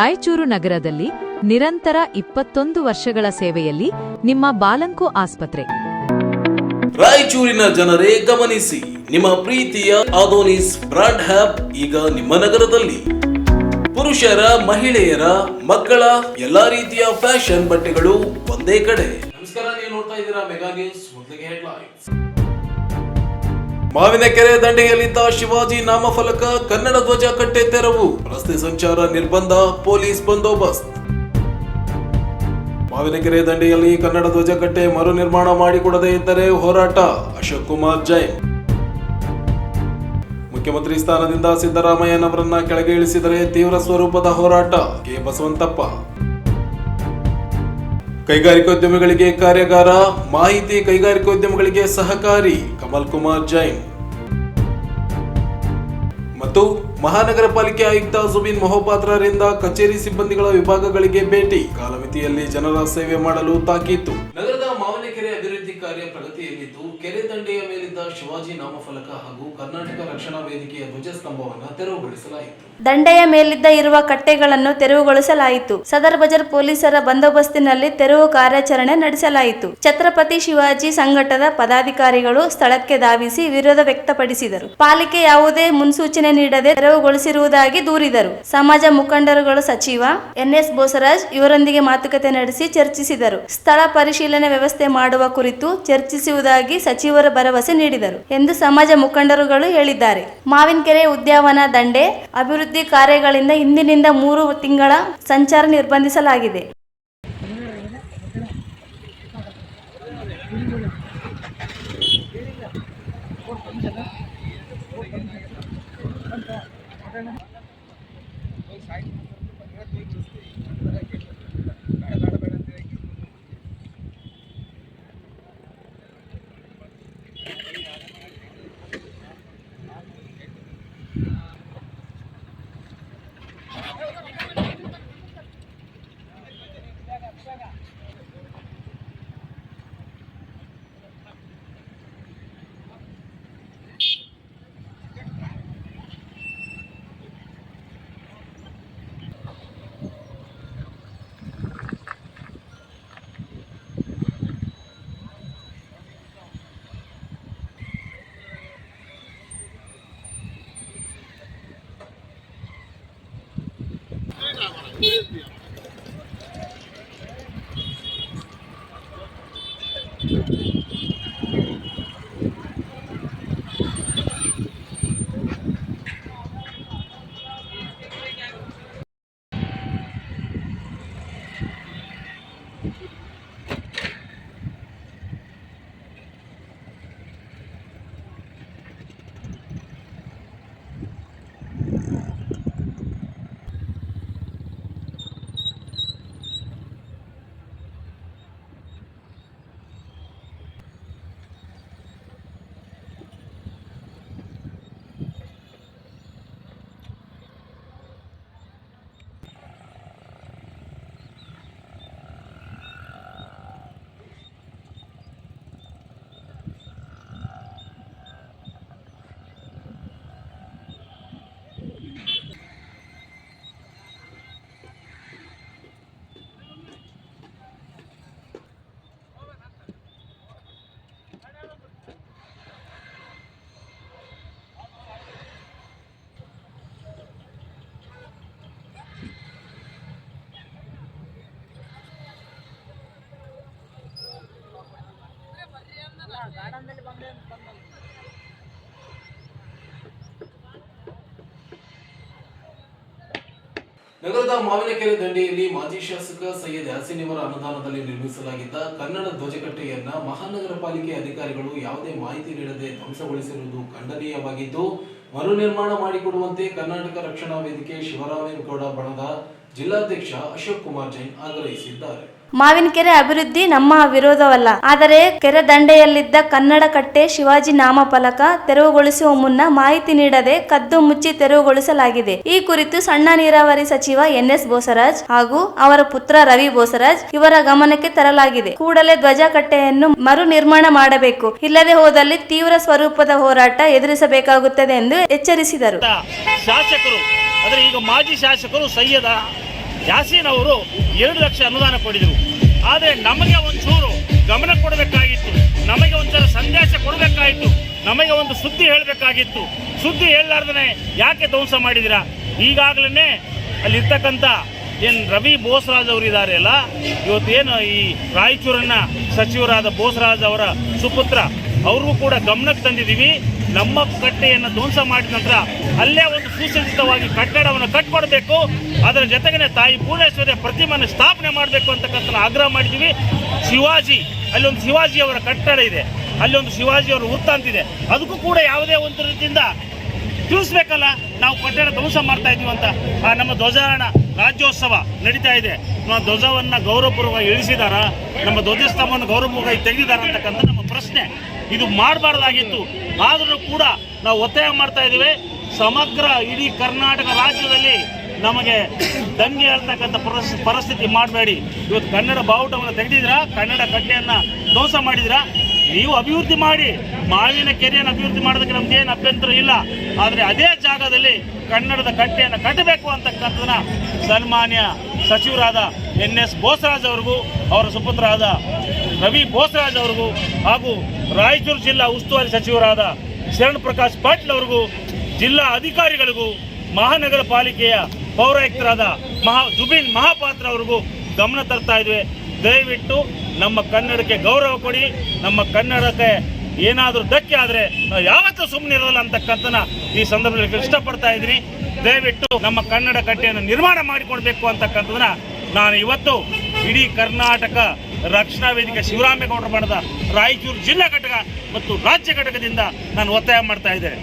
ರಾಯಚೂರು ನಗರದಲ್ಲಿ ನಿರಂತರ ಇಪ್ಪತ್ತೊಂದು ವರ್ಷಗಳ ಸೇವೆಯಲ್ಲಿ ನಿಮ್ಮ ಬಾಲಂಕು ಆಸ್ಪತ್ರೆ. ರಾಯಚೂರಿನ ಜನರೇ ಗಮನಿಸಿ ನಿಮ್ಮ ಪ್ರೀತಿಯ ಆದೋನಿಸ್ ಬ್ರಾಂಡ್ ಹ್ಯಾಪ್ ಈಗ ನಿಮ್ಮ ನಗರದಲ್ಲಿ. ಪುರುಷರ ಮಹಿಳೆಯರ ಮಕ್ಕಳ ಎಲ್ಲಾ ರೀತಿಯ ಫ್ಯಾಷನ್ ಬಟ್ಟೆಗಳು ಒಂದೇ ಕಡೆ. ನಮಸ್ಕಾರ ನೀವು ನೋಡ್ತಾ ಇದ್ದೀರಾ ಮೆಗಾ ನ್ಯೂಸ್ ಮೊದಲಿಗೆ ಹೆಡ್ಲೈನ್ಸ್ ಮಾವಿನಕೆರೆ ದಂಡೆಯಲ್ಲಿದ್ದ ಶಿವಾಜಿ ನಾಮಫಲಕ ಕನ್ನಡ ಧ್ವಜ ಕಟ್ಟೆ ತೆರವು. ರಸ್ತೆ ಸಂಚಾರ ನಿರ್ಬಂಧ, ಪೊಲೀಸ್ ಬಂದೋಬಸ್ತ್. ಮಾವಿನಕೆರೆ ದಂಡೆಯಲ್ಲಿ ಕನ್ನಡ ಧ್ವಜ ಕಟ್ಟೆ ಮರು ನಿರ್ಮಾಣ ಮಾಡಿಕೊಡದೇ ಇದ್ದರೆ ಹೋರಾಟ. ಅಶೋಕ್ ಕುಮಾರ್ ಜೈನ್. ಮುಖ್ಯಮಂತ್ರಿ ಸ್ಥಾನದಿಂದ ಸಿದ್ದರಾಮಯ್ಯನವರನ್ನ ಕೆಳಗೆ ಇಳಿಸಿದರೆ ತೀವ್ರ ಸ್ವರೂಪದ ಹೋರಾಟ. ಕೆ ಬಸವಂತಪ್ಪ. ಕೈಗಾರಿಕೋದ್ಯಮಿಗಳಿಗೆ ಕಾರ್ಯಾಗಾರ, ಮಾಹಿತಿ ಕೈಗಾರಿಕೋದ್ಯಮಿಗಳಿಗೆ ಸಹಕಾರಿ, ಕಮಲ್ ಕುಮಾರ್ ಜೈನ್. ಮತ್ತು ಮಹಾನಗರ ಪಾಲಿಕೆ ಆಯುಕ್ತ ಜುಬಿನ್ ಮಹೋಪಾತ್ರರಿಂದ ಕಚೇರಿ ಸಿಬ್ಬಂದಿಗಳ ವಿಭಾಗಗಳಿಗೆ ಭೇಟಿ. ಕಾಲಮಿತಿಯಲ್ಲಿ ಜನರ ಸೇವೆ ಮಾಡಲು ತಾಕೀತು. ನಗರದ ಮಾವನಕೆರೆ ಅಭಿವೃದ್ಧಿ ಕಾರ್ಯ ಮೇಲಿದ್ದ ಶಿವಾಜಿ ನಾಮಫಲಕ ಹಾಗೂ ಕರ್ನಾಟಕ ರಕ್ಷಣಾ ವೇದಿಕೆಯ ಧ್ವಜಸ್ತಂಭವನ್ನು ತೆರವುಗೊಳಿಸಲಾಯಿತು. ದಂಡೆಯ ಮೇಲಿದ್ದ ಇರುವ ಕಟ್ಟೆಗಳನ್ನು ತೆರವುಗೊಳಿಸಲಾಯಿತು. ಸದರ್ ಬಜಾರ್ ಪೊಲೀಸರ ಬಂದೋಬಸ್ತಿನಲ್ಲಿ ತೆರವು ಕಾರ್ಯಾಚರಣೆ ನಡೆಸಲಾಯಿತು. ಛತ್ರಪತಿ ಶಿವಾಜಿ ಸಂಘಟದ ಪದಾಧಿಕಾರಿಗಳು ಸ್ಥಳಕ್ಕೆ ಧಾವಿಸಿ ವಿರೋಧ ವ್ಯಕ್ತಪಡಿಸಿದರು. ಪಾಲಿಕೆ ಯಾವುದೇ ಮುನ್ಸೂಚನೆ ನೀಡದೆ ತೆರವುಗೊಳಿಸಿರುವುದಾಗಿ ದೂರಿದರು. ಸಮಾಜ ಮುಖಂಡರುಗಳು ಸಚಿವ ಎನ್ಎಸ್ ಬೋಸರಾಜ್ ಇವರೊಂದಿಗೆ ಮಾತುಕತೆ ನಡೆಸಿ ಚರ್ಚಿಸಿದರು. ಸ್ಥಳ ಪರಿಶೀಲನೆ ವ್ಯವಸ್ಥೆ ಮಾಡುವ ಕುರಿತು ಚರ್ಚಿಸುವುದಾಗಿ ಸಚಿವರ ಭರವಸೆ ನೀಡಿದರು. ಎಂದು ಸಮಾಜ ಮುಖಂಡರುಗಳು ಹೇಳಿದ್ದಾರೆ. ಮಾವಿನಕೆರೆ ಉದ್ಯಾವನ ದಂಡೆ ಅಭಿವೃದ್ಧಿ ಕಾರ್ಯಗಳಿಂದ ಇಂದಿನಿಂದ ಮೂರು ತಿಂಗಳ ಸಂಚಾರ ನಿರ್ಬಂಧಿಸಲಾಗಿದೆ. ನಗರದ ಮಾವಿನಕೆರೆ ದಂಡೆಯಲ್ಲಿ ಮಾಜಿ ಶಾಸಕ ಸೈಯದ್ ಯಾಸಿನ್ ಅವರ ಅನುದಾನದಲ್ಲಿ ನಿರ್ಮಿಸಲಾಗಿದ್ದ ಕನ್ನಡ ಧ್ವಜಕಟ್ಟೆಯನ್ನ ಮಹಾನಗರ ಪಾಲಿಕೆ ಅಧಿಕಾರಿಗಳು ಯಾವುದೇ ಮಾಹಿತಿ ನೀಡದೆ ಧ್ವಂಸಗೊಳಿಸಿರುವುದು ಖಂಡನೀಯವಾಗಿದ್ದು, ಮರು ನಿರ್ಮಾಣ ಮಾಡಿಕೊಡುವಂತೆ ಕರ್ನಾಟಕ ರಕ್ಷಣಾ ವೇದಿಕೆ ಶಿವರಾಮೇಗೌಡ ಬಣದ ಜಿಲ್ಲಾಧ್ಯಕ್ಷ ಅಶೋಕ್ ಕುಮಾರ್ ಜೈನ್ ಆಗ್ರಹಿಸಿದ್ದಾರೆ. ಮಾವಿನಕೆರೆ ಅಭಿವೃದ್ಧಿ ನಮ್ಮ ವಿರೋಧವಲ್ಲ. ಆದರೆ ಕೆರೆ ದಂಡೆಯಲ್ಲಿದ್ದ ಕನ್ನಡ ಕಟ್ಟೆ ಶಿವಾಜಿ ನಾಮಫಲಕ ತೆರವುಗೊಳಿಸುವ ಮುನ್ನ ಮಾಹಿತಿ ನೀಡದೆ ಕದ್ದು ಮುಚ್ಚಿ ತೆರವುಗೊಳಿಸಲಾಗಿದೆ. ಈ ಕುರಿತು ಸಣ್ಣ ನೀರಾವರಿ ಸಚಿವ ಎನ್ ಎಸ್ ಬೋಸರಾಜ್ ಹಾಗೂ ಅವರ ಪುತ್ರ ರವಿ ಬೋಸರಾಜ್ ಇವರ ಗಮನಕ್ಕೆ ತರಲಾಗಿದೆ. ಕೂಡಲೇ ಧ್ವಜ ಕಟ್ಟೆಯನ್ನು ಮರು ನಿರ್ಮಾಣ ಮಾಡಬೇಕು. ಇಲ್ಲದೆ ಹೋದಲ್ಲಿ ತೀವ್ರ ಸ್ವರೂಪದ ಹೋರಾಟ ಎದುರಿಸಬೇಕಾಗುತ್ತದೆ ಎಂದು ಎಚ್ಚರಿಸಿದರು. ಶಾಸಕರು ಈಗ ಮಾಜಿ ಶಾಸಕರು ಸೈಯದ ಯಾಸೀನ್ ಅವರು ಎರಡು ಲಕ್ಷ ಅನುದಾನ ಕೊಡಿದರು. ಆದರೆ ನಮಗೆ ಒಂಚೂರು ಗಮನ ಕೊಡಬೇಕಾಗಿತ್ತು. ನಮಗೆ ಒಂಚೂರು ಸಂದೇಶ ಕೊಡಬೇಕಾಗಿತ್ತು. ನಮಗೆ ಒಂದು ಸುದ್ದಿ ಹೇಳಬೇಕಾಗಿತ್ತು. ಸುದ್ದಿ ಹೇಳಲಾರ್ದೇ ಯಾಕೆ ಧ್ವಂಸ ಮಾಡಿದಿರಾ ಈಗಾಗಲೇ ಅಲ್ಲಿರ್ತಕ್ಕಂಥ ಏನು ರವಿ ಬೋಸರಾಜ್ ಅವರು ಇದ್ದಾರೆ ಅಲ್ಲ ಇವತ್ತೇನು ಈ ರಾಯಚೂರನ್ನ ಸಚಿವರಾದ ಬೋಸರಾಜ್ ಅವರ ಸುಪುತ್ರ, ಅವ್ರಿಗೂ ಕೂಡ ಗಮನಕ್ಕೆ ತಂದಿದ್ದೀವಿ. ನಮ್ಮ ಕಟ್ಟೆಯನ್ನು ಧ್ವಂಸ ಮಾಡಿದ ನಂತರ ಅಲ್ಲೇ ಒಂದು ಸುಸಜ್ಜಿತವಾಗಿ ಕಟ್ಟಡವನ್ನು ಕಟ್ಕೊಡ್ಬೇಕು. ಅದರ ಜೊತೆಗೆ ತಾಯಿ ಭುವನೇಶ್ವರಿಯ ಪ್ರತಿಮೆಯನ್ನು ಸ್ಥಾಪನೆ ಮಾಡಬೇಕು ಅಂತಕ್ಕಂಥ ಆಗ್ರಹ ಮಾಡಿದ್ದೀವಿ ಶಿವಾಜಿ, ಅಲ್ಲೊಂದು ಶಿವಾಜಿಯವರ ಕಟ್ಟಡ ಇದೆ. ಅಲ್ಲಿ ಒಂದು ಶಿವಾಜಿಯವರ ವೃತ್ತಾಂತ ಇದೆ. ಅದಕ್ಕೂ ಕೂಡ ಯಾವುದೇ ಒಂದು ರೀತಿಯಿಂದ ತಿಳಿಸ್ಬೇಕಲ್ಲ, ನಾವು ಕಟ್ಟಡ ಧ್ವಂಸ ಮಾಡ್ತಾ ಇದ್ದೀವಿ ಅಂತ. ಆ, ನಮ್ಮ ಧ್ವಜಾರಣ ರಾಜ್ಯೋತ್ಸವ ನಡೀತಾ ಇದೆ. ನಮ್ಮ ಧ್ವಜವನ್ನು ಗೌರವಪೂರ್ವಕವಾಗಿ ಇಳಿಸಿದಾರ? ನಮ್ಮ ಧ್ವಜಸ್ತಂಭವನ್ನು ಗೌರವಪೂರ್ವವಾಗಿ ತೆಗೆದಿದ್ದಾರೆ ಅಂತಕ್ಕಂಥ ನಮ್ಮ ಪ್ರಶ್ನೆ. ಇದು ಮಾಡಬಾರ್ದಾಗಿತ್ತು. ಆದರೂ ಕೂಡ ನಾವು ಒತ್ತಾಯ ಮಾಡ್ತಾ ಇದ್ದೀವಿ. ಸಮಗ್ರ ಇಡೀ ಕರ್ನಾಟಕ ರಾಜ್ಯದಲ್ಲಿ ನಮಗೆ ದಂಗೆ ಹೇಳ್ತಕ್ಕಂಥ ಪರಿಸ್- ಪರಿಸ್ಥಿತಿ ಮಾಡಬೇಡಿ. ಇವತ್ತು ಕನ್ನಡ ಬಾವುಟವನ್ನು ತೆಗೆದಿದ್ದೀರಾ? ಕನ್ನಡ ಕಟ್ಟೆಯನ್ನು ಧ್ವಂಸ ಮಾಡಿದಿರಾ ನೀವು ಅಭಿವೃದ್ಧಿ ಮಾಡಿ. ಮಾವಿನ ಕೆರೆಯನ್ನು ಅಭಿವೃದ್ಧಿ ಮಾಡೋದಕ್ಕೆ ನಮ್ಗೇನು ಅಭ್ಯಂತರ ಇಲ್ಲ. ಆದರೆ ಅದೇ ಜಾಗದಲ್ಲಿ ಕನ್ನಡದ ಕಟ್ಟೆಯನ್ನು ಕಟ್ಟಬೇಕು ಅಂತಕ್ಕಂಥದನ್ನ ಸನ್ಮಾನ್ಯ ಸಚಿವರಾದ ಎನ್ ಎಸ್ ಬೋಸರಾಜ್ ಅವ್ರಿಗೂ, ಅವರ ಸುಪುತ್ರರಾದ ರವಿ ಬೋಸರಾಜ್ ಅವರಿಗೂ ಹಾಗೂ ರಾಯಚೂರು ಜಿಲ್ಲಾ ಉಸ್ತುವಾರಿ ಸಚಿವರಾದ ಶರಣ್ ಪ್ರಕಾಶ್ ಪಾಟೀಲ್ ಅವರಿಗೂ ಜಿಲ್ಲಾ ಅಧಿಕಾರಿಗಳಿಗೂ ಮಹಾನಗರ ಪಾಲಿಕೆಯ ಪೌರಾಯುಕ್ತರಾದ ಮಹಾ ಜುಬಿನ್ ಮಹಾಪಾತ್ರ ಅವ್ರಿಗೂ ಗಮನ ತರ್ತಾ ಇದ್ವಿ. ದಯವಿಟ್ಟು ನಮ್ಮ ಕನ್ನಡಕ್ಕೆ ಗೌರವ ಕೊಡಿ. ನಮ್ಮ ಕನ್ನಡಕ್ಕೆ ಏನಾದರೂ ಧಕ್ಕೆ ಆದರೆ ನಾವು ಯಾವತ್ತೂ ಸುಮ್ಮನೆ ಇರೋಲ್ಲ ಅಂತಕ್ಕಂಥನ ಈ ಸಂದರ್ಭದಲ್ಲಿ ಇಷ್ಟಪಡ್ತಾ ಇದ್ದೀನಿ. ದಯವಿಟ್ಟು ನಮ್ಮ ಕನ್ನಡ ಕಟ್ಟೆಯನ್ನು ನಿರ್ಮಾಣ ಮಾಡಿಕೊಡ್ಬೇಕು ಅಂತಕ್ಕಂಥದನ್ನ ನಾನು ಇವತ್ತು ಇಡೀ ಕರ್ನಾಟಕ ರಕ್ಷಣಾ ವೇದಿಕೆ ಶಿವರಾಮೇಗೌಡರು ಮಾಡಿದ ರಾಯಚೂರು ಜಿಲ್ಲಾ ಘಟಕ ಮತ್ತು ರಾಜ್ಯ ಘಟಕದಿಂದ ನಾನು ಒತ್ತಾಯ ಮಾಡ್ತಾ ಇದ್ದೇನೆ.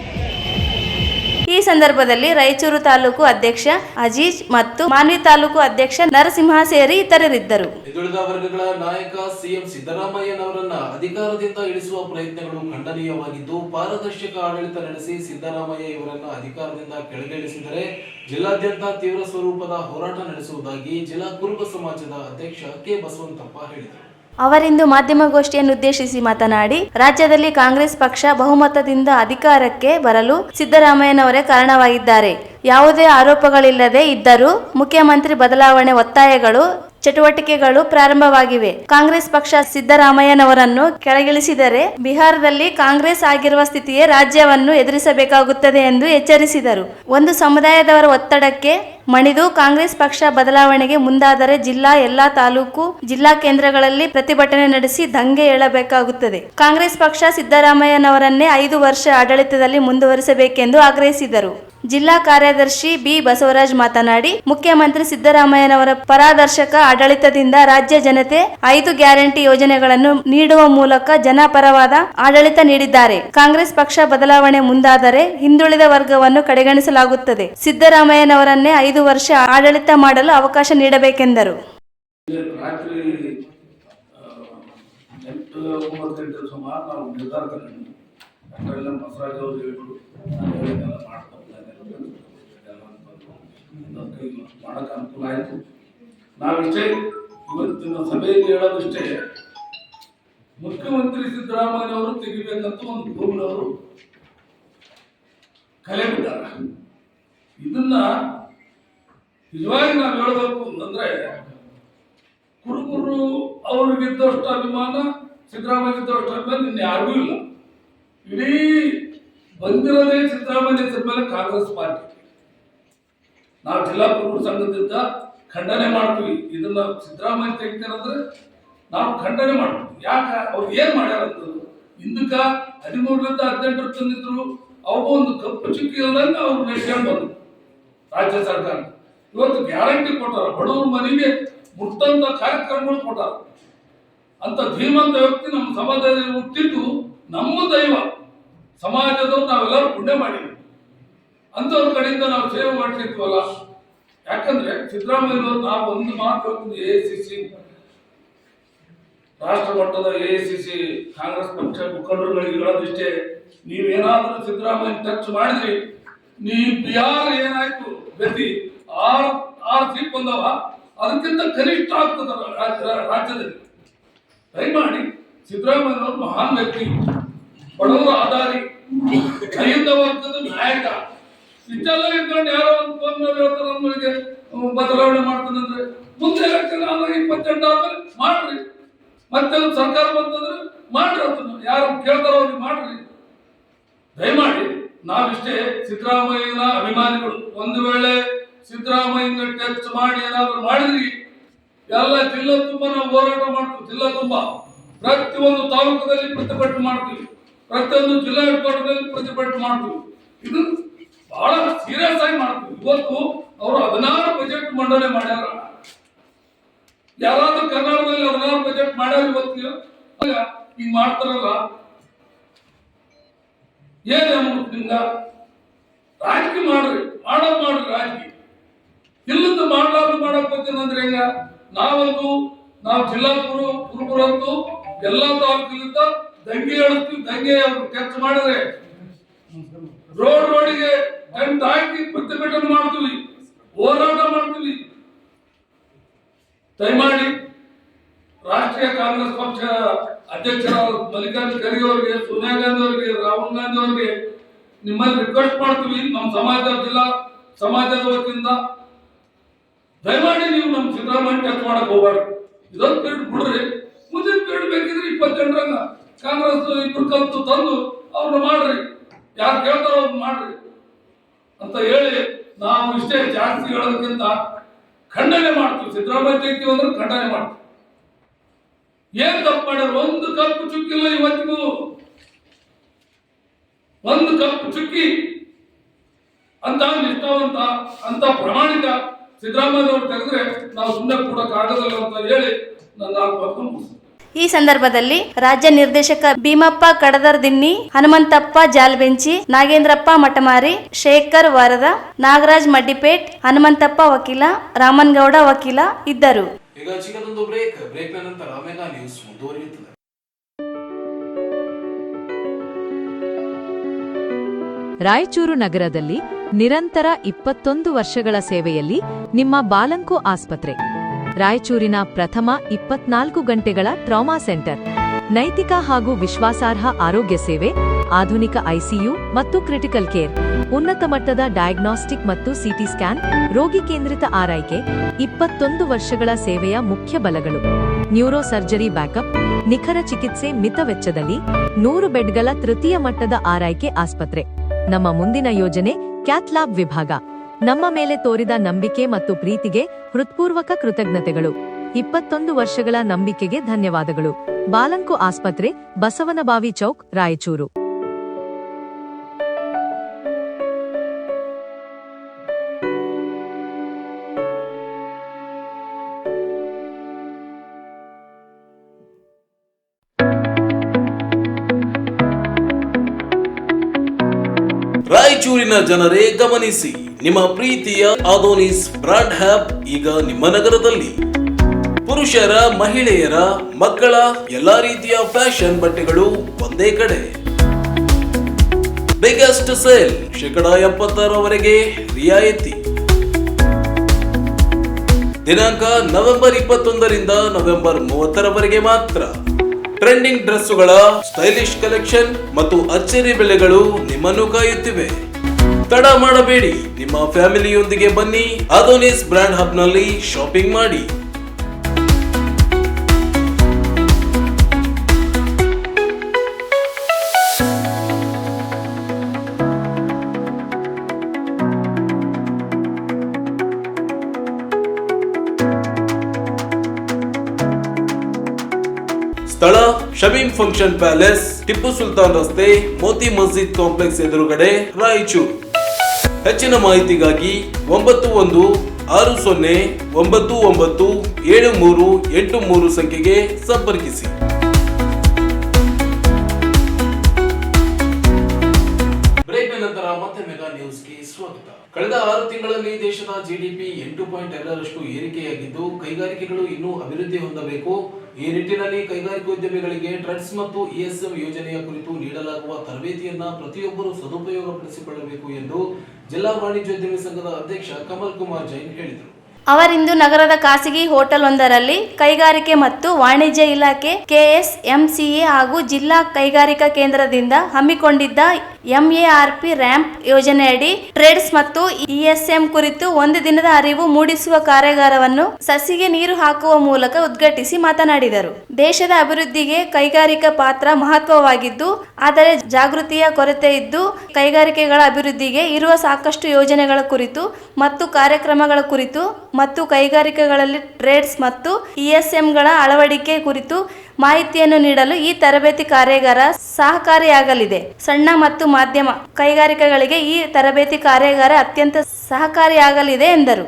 ಈ ಸಂದರ್ಭದಲ್ಲಿ ರಾಯಚೂರು ತಾಲೂಕು ಅಧ್ಯಕ್ಷ ಅಜೀಜ್ ಮತ್ತು ಮಾನ್ವಿ ತಾಲೂಕು ಅಧ್ಯಕ್ಷ ನರಸಿಂಹ ಸೇರಿ ಇತರರಿದ್ದರು. ಹಿಂದುಳಿದ ವರ್ಗಗಳ ನಾಯಕ ಸಿಎಂ ಸಿದ್ದರಾಮಯ್ಯನವರನ್ನ ಅಧಿಕಾರದಿಂದ ಇಳಿಸುವ ಪ್ರಯತ್ನಗಳು ಖಂಡನೀಯವಾಗಿದ್ದು, ಪಾರದರ್ಶಕ ಆಡಳಿತ ನಡೆಸಿ ಸಿದ್ದರಾಮಯ್ಯ ಇವರನ್ನ ಅಧಿಕಾರದಿಂದ ಕೆಳಗಿಳಿಸಿದರೆ ಜಿಲ್ಲಾದ್ಯಂತ ತೀವ್ರ ಸ್ವರೂಪದ ಹೋರಾಟ ನಡೆಸುವುದಾಗಿ ಜಿಲ್ಲಾ ಕುರುಬ ಸಮಾಜದ ಅಧ್ಯಕ್ಷ ಕೆ ಬಸವಂತಪ್ಪ ಹೇಳಿದರು. ಅವರಿಂದು ಮಾಧ್ಯಮಗೋಷ್ಠಿಯನ್ನು ಉದ್ದೇಶಿಸಿ ಮಾತನಾಡಿ, ರಾಜ್ಯದಲ್ಲಿ ಕಾಂಗ್ರೆಸ್ ಪಕ್ಷ ಬಹುಮತದಿಂದ ಅಧಿಕಾರಕ್ಕೆ ಬರಲು ಸಿದ್ದರಾಮಯ್ಯನವರೇ ಕಾರಣವಾಗಿದ್ದಾರೆ. ಯಾವುದೇ ಆರೋಪಗಳಿಲ್ಲದೆ ಇದ್ದರೂ ಮುಖ್ಯಮಂತ್ರಿ ಬದಲಾವಣೆ ಒತ್ತಾಯಗಳು ಚಟುವಟಿಕೆಗಳು ಪ್ರಾರಂಭವಾಗಿವೆ. ಕಾಂಗ್ರೆಸ್ ಪಕ್ಷ ಸಿದ್ದರಾಮಯ್ಯನವರನ್ನು ಕೆಳಗಿಳಿಸಿದರೆ ಬಿಹಾರದಲ್ಲಿ ಕಾಂಗ್ರೆಸ್ ಆಗಿರುವ ಸ್ಥಿತಿಯೇ ರಾಜ್ಯವನ್ನು ಎದುರಿಸಬೇಕಾಗುತ್ತದೆ ಎಂದು ಎಚ್ಚರಿಸಿದರು. ಒಂದು ಸಮುದಾಯದವರ ಒತ್ತಡಕ್ಕೆ ಮಣಿದು ಕಾಂಗ್ರೆಸ್ ಪಕ್ಷ ಬದಲಾವಣೆಗೆ ಮುಂದಾದರೆ ಜಿಲ್ಲಾ ಎಲ್ಲಾ ತಾಲೂಕು, ಜಿಲ್ಲಾ ಕೇಂದ್ರಗಳಲ್ಲಿ ಪ್ರತಿಭಟನೆ ನಡೆಸಿ ದಂಗೆ ಏಳಬೇಕಾಗುತ್ತದೆ. ಕಾಂಗ್ರೆಸ್ ಪಕ್ಷ ಸಿದ್ದರಾಮಯ್ಯನವರನ್ನೇ ಐದು ವರ್ಷ ಆಡಳಿತದಲ್ಲಿ ಮುಂದುವರಿಸಬೇಕೆಂದು ಆಗ್ರಹಿಸಿದರು. ಜಿಲ್ಲಾ ಕಾರ್ಯದರ್ಶಿ ಬಿ ಬಸವರಾಜ್ ಮಾತನಾಡಿ, ಮುಖ್ಯಮಂತ್ರಿ ಸಿದ್ದರಾಮಯ್ಯನವರ ಪರಾದರ್ಶಕ ಆಡಳಿತದಿಂದ ರಾಜ್ಯ ಜನತೆ ಐದು ಗ್ಯಾರಂಟಿ ಯೋಜನೆಗಳನ್ನು ನೀಡುವ ಮೂಲಕ ಜನಪರವಾದ ಆಡಳಿತ ನೀಡಿದ್ದಾರೆ. ಕಾಂಗ್ರೆಸ್ ಪಕ್ಷ ಬದಲಾವಣೆ ಮುಂದಾದರೆ ಹಿಂದುಳಿದ ವರ್ಗವನ್ನು ಕಡೆಗಣಿಸಲಾಗುತ್ತದೆ. ಸಿದ್ದರಾಮಯ್ಯನವರನ್ನೇ ಐದು ವರ್ಷ ಆಡಳಿತ ಮಾಡಲು ಅವಕಾಶ ನೀಡಬೇಕೆಂದರು. ಮಾಡಕ್ಕೆ ಅನುಕೂಲ ಆಯಿತು ನಾವಿಷ್ಟೇ ಇವತ್ತಿನ ಸಭೆಯಲ್ಲಿ ಹೇಳೋದಿಷ್ಟೇ, ಮುಖ್ಯಮಂತ್ರಿ ಸಿದ್ದರಾಮಯ್ಯನವರು ತೆಗಿಬೇಕಂತ ಒಂದು ಭೂಮಿನವರು ಕಲೆ ಬಿಟ್ಟಾರ. ಇದನ್ನ ನಿಜವಾಗಿ ನಾವು ಹೇಳಬೇಕು ಅಂತಂದ್ರೆ ಕುರುಬರು ಅವ್ರಿಗಿದ್ದಷ್ಟು ಅಭಿಮಾನ ಸಿದ್ದರಾಮಯ್ಯ ಇದ್ದಷ್ಟು ಅಭಿಮಾನ ಇನ್ನು ಯಾರಿಗೂ ಇಲ್ಲ. ಇಡೀ ಬಂದಿರೋದೇ ಸಿದ್ದರಾಮಯ್ಯ ಹೆಸರ ಮೇಲೆ ಕಾಂಗ್ರೆಸ್ ಪಾರ್ಟಿ. ನಾವು ಜಿಲ್ಲಾ ಪ್ರಮುಖ ಸಂಘದಿಂದ ಖಂಡನೆ ಮಾಡ್ತೀವಿ. ಇದನ್ನ ಸಿದ್ದರಾಮಯ್ಯ ತೆಗಿತಾರಂದ್ರೆ ನಾವು ಖಂಡನೆ ಮಾಡ್ತೀವಿ. ಯಾಕೆ? ಅವ್ರು ಏನ್ ಮಾಡ್ಯಾರಂತ ಹಿಂದಕ್ಕ ಹದಿಮೂರರಿಂದ ಹದಿನೆಂಟರ ತಂದಿದ್ರು ಅವ್ರಿಗೂ ಒಂದು ಕಪ್ಪು ಚುಕ್ಕಿ ಅವರು ಅವ್ರು ನೆಟ್ಕೊಂಡು ಬಂದ್ರು ರಾಜ್ಯ ಸರ್ಕಾರ. ಇವತ್ತು ಗ್ಯಾರಂಟಿ ಕೊಟ್ಟಾರ. ಬಡವರ ಮನೆಗೆ ಮುಟ್ಟಂತ ಕಾರ್ಯಕ್ರಮಗಳು ಕೊಟ್ಟಾರ. ಅಂತ ಧೀಮಂತ ವ್ಯಕ್ತಿ ನಮ್ಮ ಸಮಾಜದಲ್ಲಿ ಹುಟ್ಟಿದ್ದು ನಮ್ಮ ದೈವ. ಸಮಾಜದವ್ರು ನಾವೆಲ್ಲರೂ ಪುಣ್ಯ ಮಾಡಿದ್ವಿ. ಅಂಥವ್ರ ಕಡೆಯಿಂದ ನಾವು ಸೇವೆ ಮಾಡ್ತಿದ್ವಲ್ಲ, ಯಾಕಂದ್ರೆ ಸಿದ್ದರಾಮಯ್ಯವರು ನಾವು ಒಂದು ಮಾತು ಹೇಳ್ತೀವಿ ಎ ಸಿ ಸಿ. ರಾಷ್ಟ್ರ ಮಟ್ಟದ ಎ ಸಿ ಸಿ, ಕಾಂಗ್ರೆಸ್ ಪಕ್ಷ, ಮುಖಂಡರುಗಳಿಗೆ ಹೇಳೋದಿಷ್ಟೇ, ನೀವೇನಾದ್ರೂ ಸಿದ್ದರಾಮಯ್ಯ ಟಚ್ ಮಾಡಿದ್ರಿ, ನೀ ಬಿಹಾರ್ ಏನಾಯ್ತು ಗತಿ ಆರು ಆರು ಸೀಟ್ ಬಂದವ, ಅದಕ್ಕಿಂತ ಕನಿಷ್ಠ ಆಗ್ತದ ರಾಜ್ಯ- ರಾಜ್ಯದಲ್ಲಿ. ದಯಮಾಡಿ ಸಿದ್ದರಾಮಯ್ಯನವರು ಮಹಾನ್ ವ್ಯಕ್ತಿ. ಬಡವರ ಆಧಾರಿ. ಅಹಿಂದ ವರ್ಗದ ನಾಯಕ. ಇಷ್ಟೆಲ್ಲ ಇಟ್ಕೊಂಡು ಯಾರೋ ಒಂದು ಫೋನ್ ಮೇಲೆ ಹೇಳ್ತಾರೆ ನಮಗೆ ಬದಲಾವಣೆ ಮಾಡ್ತಾನಂದ್ರೆ ಮುಂದೆ ಎಲೆಕ್ಷನ್ ಆದ್ರೆ ಇಪ್ಪತ್ತೆಂಟು ಆದ್ಮೇಲೆ ಮಾಡ್ರಿ. ಮತ್ತೆ ಸರ್ಕಾರ ಬಂತಂದ್ರೆ ಮಾಡ್ರಿ ಅದನ್ನು ಯಾರು ಕೇಳ್ತಾರೋ ಅವ್ರಿಗೆ ಮಾಡ್ರಿ. ದಯಮಾಡಿ ನಾವಿಷ್ಟೇ ಸಿದ್ದರಾಮಯ್ಯನ ಅಭಿಮಾನಿಗಳು. ಒಂದು ವೇಳೆ ಸಿದ್ದರಾಮಯ್ಯನ ಟಚ್ ಮಾಡಿ ಏನಾದ್ರು ಮಾಡಿದ್ರಿ, ಎಲ್ಲ ಜಿಲ್ಲಾ ತುಂಬ ನಾವು ಹೋರಾಟ ಮಾಡ್ತೀವಿ, ಜಿಲ್ಲಾ ತುಂಬ. ಪ್ರತಿಯೊಂದು ತಾಲೂಕದಲ್ಲಿ ಪ್ರತಿಭಟನೆ ಮಾಡ್ತೀವಿ. ಪ್ರತಿಯೊಂದು ಜಿಲ್ಲಾ ಹೆಡ್ಕ್ವಾರ್ಟರ್ನಲ್ಲಿ ಪ್ರತಿಭಟನೆ ಮಾಡ್ತೀವಿ. ಇದು ಬಹಳ ಸೀರಿಯಸ್ ಆಗಿ ಮಾಡ್ತೀವಿ. ಇವತ್ತು ಅವರು ಹದಿನಾರು ಬಜೆಟ್ ಮಂಡನೆ ಮಾಡ್ಯಾರ. ಯಾರಾದ್ರೂ ಕರ್ನಾಟಕದಲ್ಲಿ ಹದಿನಾರು ಬಜೆಟ್ ಮಾಡ್ಯಾರ ಇವತ್ತು ಈಗ ಮಾಡ್ತಾರಲ್ಲ. ಏನ್ ನಿಮ್ಗ? ರಾಜಕೀಯ ಮಾಡ್ರಿ. ಮಾಡೋದ್ ಮಾಡ್ರಿ ರಾಜಕೀಯ. ಇಲ್ಲದ ಮಾಡ್ಲಾರ್ದು ಮಾಡಕ್ ಹೋಗ್ತೀನಂದ್ರೆ ಹೆಂಗ? ನಾವಂತೂ, ನಾವು ಜಿಲ್ಲಾ ಗುರು ಎಲ್ಲಾ ತಾಲೂಕಿನಿಂದ ದಂಗೆ ಹೇಳಿಸ್ತೀವಿ ದಂಗೆ ಖರ್ಚು ಮಾಡಿದ್ರೆ ರೋಡ್ ರೋಡಿಗೆ ಗಂಟು ಹಾಕಿ ಪ್ರತಿಭಟನೆ ಮಾಡ್ತೀವಿ, ಹೋರಾಟ ಮಾಡ್ತೀವಿ. ದಯಮಾಡಿ ರಾಷ್ಟ್ರೀಯ ಕಾಂಗ್ರೆಸ್ ಪಕ್ಷ ಅಧ್ಯಕ್ಷರಾದ ಮಲ್ಲಿಕಾರ್ಜುನ ಖರ್ಗೆ ಅವರಿಗೆ, ಸೋನಿಯಾ ಗಾಂಧಿ ಅವರಿಗೆ, ರಾಹುಲ್ ಗಾಂಧಿ ಅವರಿಗೆ ನಿಮ್ಮಲ್ಲಿ ರಿಕ್ವೆಸ್ಟ್ ಮಾಡ್ತೀವಿ, ನಮ್ಮ ಸಮಾಜ ಜಿಲ್ಲಾ, ಸಮಾಜದ ವತಿಯಿಂದ. ದಯಮಾಡಿ ನೀವು ನಮ್ಮ ಸಿದ್ದರಾಮಯ್ಯ ಟಚ್ ಮಾಡಕ್ ಹೋಗ್ಬಾರ್ದು ಇದೊಂದು ಪೀರಿಯಡ್ ಬಿಡ್ರಿ. ಮುಂದಿನ ಪೀರಿಯಡ್ ಬೇಕಿದ್ರೆ ಇಪ್ಪತ್ತೆಂಟರಂಗ. ಕಾಂಗ್ರೆಸ್ ಇಬ್ರು ಕಂತು ತಂದು ಅವ್ರನ್ನ ಮಾಡ್ರಿ. ಯಾರು ಕೇಳ್ತಾರೋ ಅವ್ರನ್ನ ಮಾಡ್ರಿ. ಅಂತ ಹೇಳಿ ನಾವು ಇಷ್ಟೇ ಜಾಸ್ತಿ ಹೇಳೋದಕ್ಕಿಂತ ಖಂಡನೆ ಮಾಡ್ತೀವಿ. ಸಿದ್ದರಾಮಯ್ಯ ತೆಗಿತೀವಿ ಅಂದ್ರೆ ಖಂಡನೆ ಮಾಡ್ತೀವಿ. ಏನ್ ತಪ್ಪು ಮಾಡ್ಯಾರ ಒಂದು ಕಪ್ಪು ಚುಕ್ಕಿಲ್ಲ ಇವತ್ತಿಗೂ. ಒಂದು ಕಪ್ಪು ಚುಕ್ಕಿ. ಅಂತ ನಿಷ್ಠಾವಂತ ಅಂತ ಪ್ರಾಮಾಣಿಕ ಸಿದ್ದರಾಮಯ್ಯ ಅವರು ತೆಗೆದ್ರೆ ನಾವು ಸುಮ್ಮನೆ ಕೂಡ ಕಾಗದಲ್ಲ ಅಂತ ಹೇಳಿ ನನ್ನ ಮುಗಿಸ್ತೀನಿ. ಈ ಸಂದರ್ಭದಲ್ಲಿ ರಾಜ್ಯ ನಿರ್ದೇಶಕ ಭೀಮಪ್ಪ ಕಡದರ್ ದಿನ್ನಿ ಹನುಮಂತಪ್ಪ ಜಾಲ್ಬೆಂಚಿ ನಾಗೇಂದ್ರಪ್ಪ ಮಠಮಾರಿ ಶೇಖರ್ ವಾರದ ನಾಗರಾಜ್ ಮಡ್ಡಿಪೇಟ್ ಹನುಮಂತಪ್ಪ ವಕೀಲ ರಾಮನ್ಗೌಡ ವಕೀಲ ಇದ್ದರು. ಈಗ ಚಿಕ್ಕದೊಂದು ಬ್ರೇಕ್. ಬ್ರೇಕ್ ನಂತರ ಮೆಗಾ ನ್ಯೂಸ್ ಮುಂದುವರಿಯುತ್ತದೆ. ರಾಯಚೂರು ನಗರದಲ್ಲಿ ನಿರಂತರ ಇಪ್ಪತ್ತೊಂದು ವರ್ಷಗಳ ಸೇವೆಯಲ್ಲಿ ನಿಮ್ಮ ಬಾಲಂಕು ಆಸ್ಪತ್ರೆ. ರಾಯಚೂರಿನ ಪ್ರಥಮ ಇಪ್ಪತ್ನಾಲ್ಕು ಗಂಟೆಗಳ ಟ್ರಾಮಾ ಸೆಂಟರ್. ನೈತಿಕ ಹಾಗೂ ವಿಶ್ವಾಸಾರ್ಹ ಆರೋಗ್ಯ ಸೇವೆ, ಆಧುನಿಕ ಐಸಿಯು ಮತ್ತು ಕ್ರಿಟಿಕಲ್ ಕೇರ್, ಉನ್ನತ ಮಟ್ಟದ ಡಯಾಗ್ನಾಸ್ಟಿಕ್ ಮತ್ತು ಸಿಟಿ ಸ್ಕ್ಯಾನ್, ರೋಗಿ ಕೇಂದ್ರಿತ ಆರೈಕೆ, ಇಪ್ಪತ್ತೊಂದು ವರ್ಷಗಳ ಸೇವೆಯ ಮುಖ್ಯ ಬಲಗಳು. ನ್ಯೂರೋ ಸರ್ಜರಿ ಬ್ಯಾಕಪ್, ನಿಖರ ಚಿಕಿತ್ಸೆ ಮಿತ ವೆಚ್ಚದಲ್ಲಿ ನೂರು ಬೆಡ್ಗಳ ತೃತೀಯ ಮಟ್ಟದ ಆರೈಕೆ ಆಸ್ಪತ್ರೆ. ನಮ್ಮ ಮುಂದಿನ ಯೋಜನೆ ಕ್ಯಾಥ್ಲಾಬ್ ವಿಭಾಗ. ನಮ್ಮ ಮೇಲೆ ತೋರಿದ ನಂಬಿಕೆ ಮತ್ತು ಪ್ರೀತಿಗೆ ಹೃತ್ಪೂರ್ವಕ ಕೃತಜ್ಞತೆಗಳು. ಇಪ್ಪತ್ತೊಂದು ವರ್ಷಗಳ ನಂಬಿಕೆಗೆ ಧನ್ಯವಾದಗಳು. ಬಾಲಂಕು ಆಸ್ಪತ್ರೆ, ಬಸವನಬಾವಿ ಚೌಕ್, ರಾಯಚೂರು. ರಾಯಚೂರಿನ ಜನರೇ ಗಮನಿಸಿ. ನಿಮ್ಮ ಪ್ರೀತಿಯ ಆದೋನಿಸ್ ಬ್ರಾಂಡ್ ಹ್ಯಾಪ್ ಈಗ ನಿಮ್ಮ ನಗರದಲ್ಲಿ. ಪುರುಷರ, ಮಹಿಳೆಯರ, ಮಕ್ಕಳ ಎಲ್ಲಾ ರೀತಿಯ ಫ್ಯಾಷನ್ ಬಟ್ಟೆಗಳು ಒಂದೇ ಕಡೆ. ಬಿಗ್ಗೆಸ್ಟ್ ಸೇಲ್ ಶೇಕಡ ಎಪ್ಪತ್ತರವರೆಗೆ ರಿಯಾಯಿತಿ. ದಿನಾಂಕ ನವೆಂಬರ್ ಇಪ್ಪತ್ತೊಂದರಿಂದ ನವೆಂಬರ್ ಮೂವತ್ತರವರೆಗೆ ಮಾತ್ರ. ಟ್ರೆಂಡಿಂಗ್ ಡ್ರೆಸ್ಸುಗಳ ಸ್ಟೈಲಿಶ್ ಕಲೆಕ್ಷನ್ ಮತ್ತು ಅಚ್ಚರಿ ಬೆಲೆಗಳು ನಿಮ್ಮನ್ನು ಕಾಯುತ್ತಿವೆ. ತಡ ಮಾಡಬೇಡಿ. ನಿಮ್ಮ ಫ್ಯಾಮಿಲಿಯೊಂದಿಗೆ ಬನ್ನಿ. ಅದೋನಿಸ್ ಬ್ರ್ಯಾಂಡ್ ಹಬ್ನಲ್ಲಿ ಶಾಪಿಂಗ್ ಮಾಡಿ. ಸ್ಥಳ ಶಮೀಂ ಫಂಕ್ಷನ್ ಪ್ಯಾಲೇಸ್ ಟಿಪ್ಪು ಸುಲ್ತಾನ್ ರಸ್ತೆ, ಮೋತಿ ಮಸ್ಜಿದ್ ಕಾಂಪ್ಲೆಕ್ಸ್ ಎದುರುಗಡೆ, ರಾಯಚೂರು. ಹೆಚ್ಚಿನ ಮಾಹಿತಿಗಾಗಿ ಒಂಬತ್ತು ಒಂದು ಆರು ಸೊನ್ನೆ ಒಂಬತ್ತು ಒಂಬತ್ತು ಏಳು ಮೂರು ಎಂಟು ಮೂರು ಸಂಖ್ಯೆಗೆ ಸಂಪರ್ಕಿಸಿ. ನಂತರ ಮತ್ತೆ ಮೆಗಾ ನ್ಯೂಸ್ಗೆ ಸ್ವಾಗತ. ಕಳೆದ ಆರು ತಿಂಗಳಲ್ಲಿ ದೇಶದ ಜಿಡಿಪಿ ಎಂಟು ಪಾಯಿಂಟ್ ಎರಡರಷ್ಟು ಏರಿಕೆಯಾಗಿದ್ದು, ಕೈಗಾರಿಕೆಗಳು ಇನ್ನೂ ಅಭಿವೃದ್ಧಿ ಹೊಂದಬೇಕು. ಈ ನಿಟ್ಟಿನಲ್ಲಿ ಕೈಗಾರಿಕೋದ್ಯಮಿಗಳಿಗೆ ಟ್ರೆಡ್ಸ್ ಮತ್ತು ಇಎಸ್ಎಂ ಯೋಜನೆಯ ಕುರಿತು ನೀಡಲಾಗುವ ತರಬೇತಿಯನ್ನ ಪ್ರತಿಯೊಬ್ಬರು ಸದುಪಯೋಗಪಡಿಸಿಕೊಳ್ಳಬೇಕು ಎಂದು ಜಿಲ್ಲಾ ವಾಣಿಜ್ಯೋದ್ಯಮಿ ಸಂಘದ ಅಧ್ಯಕ್ಷ ಕಮಲ್ ಕುಮಾರ್ ಜೈನ್ ಹೇಳಿದರು. ಅವರಿಂದು ನಗರದ ಖಾಸಗಿ ಹೋಟೆಲ್ ಒಂದರಲ್ಲಿ ಕೈಗಾರಿಕೆ ಮತ್ತು ವಾಣಿಜ್ಯ ಇಲಾಖೆ ಕೆಎಸ್ಎಂಸಿಎ ಹಾಗೂ ಜಿಲ್ಲಾ ಕೈಗಾರಿಕಾ ಕೇಂದ್ರದಿಂದ ಹಮ್ಮಿಕೊಂಡಿದ್ದ ಎಂಎಆರ್ಪಿ ರ್ಯಾಂಪ್ ಯೋಜನೆಯಡಿ ಟ್ರೇಡ್ಸ್ ಮತ್ತು ಇಎಸ್ಎಂ ಕುರಿತು ಒಂದು ದಿನದ ಅರಿವು ಮೂಡಿಸುವ ಕಾರ್ಯಾಗಾರವನ್ನು ಸಸಿಗೆ ನೀರು ಹಾಕುವ ಮೂಲಕ ಉದ್ಘಾಟಿಸಿ ಮಾತನಾಡಿದರು. ದೇಶದ ಅಭಿವೃದ್ಧಿಗೆ ಕೈಗಾರಿಕಾ ಪಾತ್ರ ಮಹತ್ವವಾಗಿದ್ದು, ಆದರೆ ಜಾಗೃತಿಯ ಕೊರತೆ ಇದ್ದು, ಕೈಗಾರಿಕೆಗಳ ಅಭಿವೃದ್ಧಿಗೆ ಇರುವ ಸಾಕಷ್ಟು ಯೋಜನೆಗಳ ಕುರಿತು ಮತ್ತು ಕಾರ್ಯಕ್ರಮಗಳ ಕುರಿತು ಮತ್ತು ಕೈಗಾರಿಕೆಗಳಲ್ಲಿ ಟ್ರೇಡ್ಸ್ ಮತ್ತು ಇಎಸ್ಎಂಗಳ ಅಳವಡಿಕೆ ಕುರಿತು ಮಾಹಿತಿಯನ್ನು ನೀಡಲು ಈ ತರಬೇತಿ ಕಾರ್ಯಾಗಾರ ಸಹಕಾರಿಯಾಗಲಿದೆ. ಸಣ್ಣ ಮತ್ತು ಮಾಧ್ಯಮ ಕೈಗಾರಿಕೆಗಳಿಗೆ ಈ ತರಬೇತಿ ಕಾರ್ಯಾಗಾರ ಅತ್ಯಂತ ಸಹಕಾರಿಯಾಗಲಿದೆ ಎಂದರು.